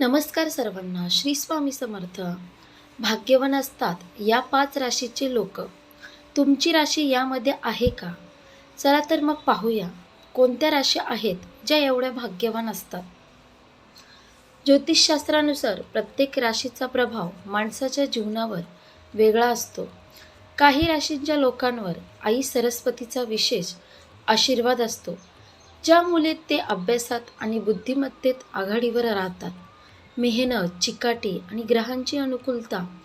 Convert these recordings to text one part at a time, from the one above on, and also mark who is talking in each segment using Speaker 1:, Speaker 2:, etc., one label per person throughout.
Speaker 1: नमस्कार सर्वांना श्री स्वामी समर्थ. भाग्यवान असतात या पाच राशीचे लोक. तुमची राशी यामध्ये आहे का? चला तर मग पाहूया कोणत्या राशी आहेत ज्या एवढ्या भाग्यवान असतात. ज्योतिषशास्त्रानुसार प्रत्येक राशीचा प्रभाव माणसाच्या जीवनावर वेगळा असतो. काही राशींच्या लोकांवर आई सरस्वतीचा विशेष आशीर्वाद असतो ज्यामुळे ते अभ्यासात आणि बुद्धिमत्तेत आघाडीवर राहतात. मेहनत चिकाटी आणि ग्रहांची अनुकूलता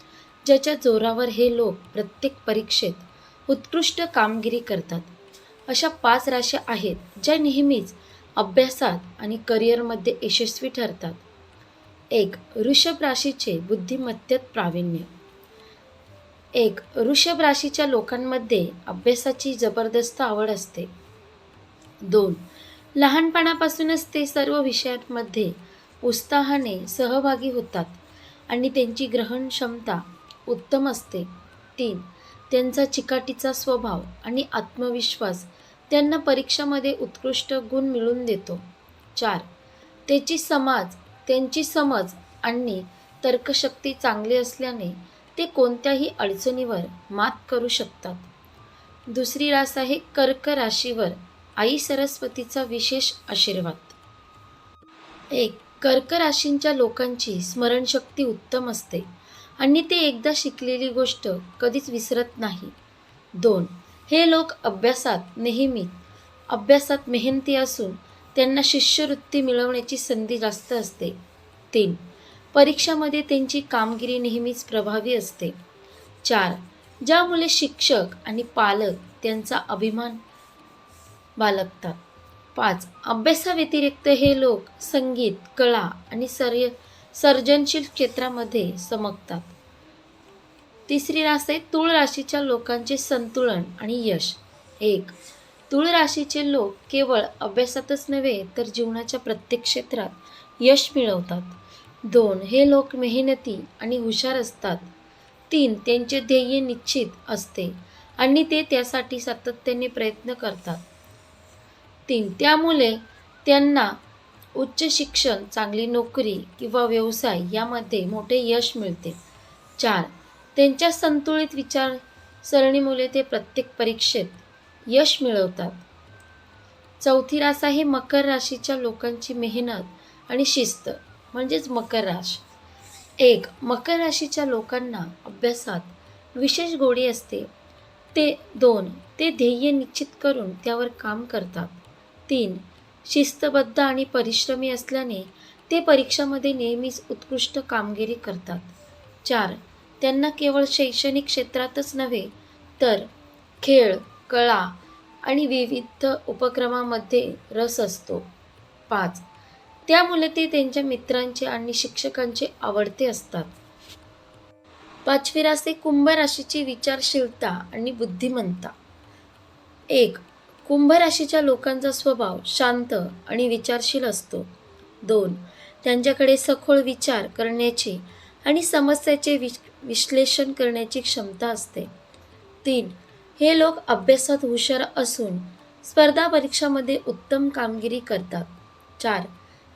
Speaker 1: ज्याच्या जोरावर हे लोक प्रत्येक परीक्षेत उत्कृष्ट कामगिरी करतात. अशा पाच राशी आहेत ज्या नेहमीच अभ्यासात आणि करिअरमध्ये यशस्वी ठरतात. एक वृषभ राशीचे बुद्धिमत्तेत प्रावीण्य. एक वृषभ राशीच्या लोकांमध्ये अभ्यासाची जबरदस्त आवड असते. दोन लहानपणापासूनच ते सर्व विषयांमध्ये उत्साहाने सहभागी होतात आणि त्यांची ग्रहण क्षमता उत्तम असते. तीन त्यांचा चिकाटीचा स्वभाव आणि आत्मविश्वास त्यांना परीक्षामध्ये उत्कृष्ट गुण मिळवून देतो. चार त्याची समाज त्यांची समज आणि तर्कशक्ती चांगली असल्याने ते कोणत्याही अडचणीवर मात करू शकतात. दुसरी रास आहे कर्क राशीवर. आई सरस्वतीचा विशेष आशीर्वाद. एक कर्क राशींच्या लोकांची स्मरणशक्ती उत्तम असते आणि ते एकदा शिकलेली गोष्ट कधीच विसरत नाही. दोन हे लोक अभ्यासात नेहमी अभ्यासात मेहनती असून त्यांना शिष्यवृत्ती मिळवण्याची संधी जास्त असते. तीन परीक्षामध्ये त्यांची कामगिरी नेहमीच प्रभावी असते. चार ज्यामुळे शिक्षक आणि पालक त्यांचा अभिमान बाळगतात. पाच. अभ्यासाव्यतिरिक्त हे लोक संगीत कला आणि सर्य सर्जनशील क्षेत्रामध्ये चमकतात तिसरी रास आहे तूळ राशीच्या लोकांचे संतुलन आणि यश. एक. तूळ राशीचे लोक केवळ अभ्यासातच नव्हे तर जीवनाच्या प्रत्येक क्षेत्रात यश मिळवतात. दोन. हे लोक मेहनती आणि हुशार असतात. तीन. त्यांचे ध्येय निश्चित असते आणि ते त्यासाठी सातत्याने प्रयत्न करतात. तीन त्यामुळे त्यांना उच्च शिक्षण चांगली नोकरी किंवा व्यवसाय यामध्ये मोठे यश मिळते. चार त्यांच्या संतुलित विचारसरणीमुळे ते प्रत्येक परीक्षेत यश मिळवतात. चौथी रास आहे मकर राशीच्या लोकांची मेहनत आणि शिस्त म्हणजेच मकर राश. एक मकर राशीच्या लोकांना अभ्यासात विशेष गोडी असते. ते दोन ते ध्येय निश्चित करून त्यावर काम करतात. तीन. शिस्तबद्ध आणि परिश्रमी असल्याने ते परीक्षामध्ये नेहमीच उत्कृष्ट कामगिरी करतात. चार. त्यांना केवळ शैक्षणिक क्षेत्रातच नव्हे तर खेळ कला आणि विविध उपक्रमामध्ये रस असतो. पाच. त्यामुळे ते त्यांच्या मित्रांचे आणि शिक्षकांचे आवडते असतात. पाचवी रास कुंभ राशीची विचारशीलता आणि बुद्धिमत्ता. एक. कुंभ राशीच्या लोकांचा स्वभाव शांत आणि विचारशील असतो. दोन त्यांच्याकडे सखोल विचार करण्याची आणि समस्याचे विश विश्लेषण करण्याची क्षमता असते. तीन हे लोक अभ्यासात हुशार असून स्पर्धा परीक्षामध्ये उत्तम कामगिरी करतात. चार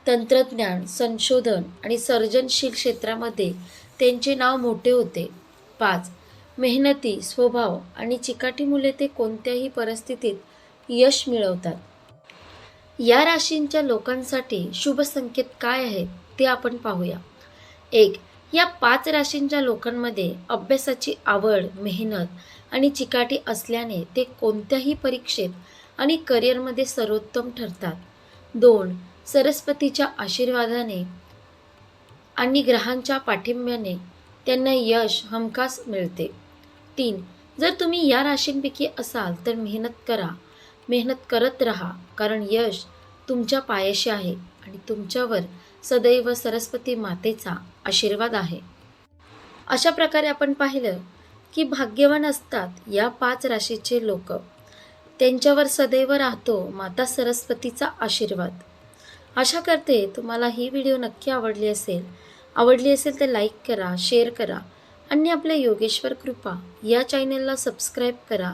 Speaker 1: तंत्रज्ञान संशोधन आणि सर्जनशील क्षेत्रामध्ये त्यांचे नाव मोठे होते. पाच मेहनती स्वभाव आणि चिकाटीमुळे ते कोणत्याही परिस्थितीत यश मिळवतात. या राशींच्या लोकांसाठी शुभ संकेत काय आहेत ते आपण पाहूया. एक या पाच राशींच्या लोकांमध्ये अभ्यासाची आवड मेहनत आणि चिकाटी असल्याने ते कोणत्याही परीक्षेत आणि करिअरमध्ये सर्वोत्तम ठरतात. दोन सरस्वतीच्या आशीर्वादाने आणि ग्रहांच्या पाठिंब्याने त्यांना यश हमखास मिळते. तीन जर तुम्ही या राशींपैकी असाल तर मेहनत करा. मेहनत करत राहा कारण यश तुमच्या पायाशी आहे आणि तुमच्यावर सदैव सरस्वती मातेचा आशीर्वाद आहे. अशा प्रकारे आपण पाहिलं की भाग्यवान असतात या पाच राशीचे लोक. त्यांच्यावर सदैव राहतो माता सरस्वतीचा आशीर्वाद. आशा करते तुम्हाला ही व्हिडिओ नक्की आवडली असेल. आवडली असेल तर लाईक करा शेअर करा आणि आपल्या योगेश्वर कृपा या चॅनलला सबस्क्राईब करा.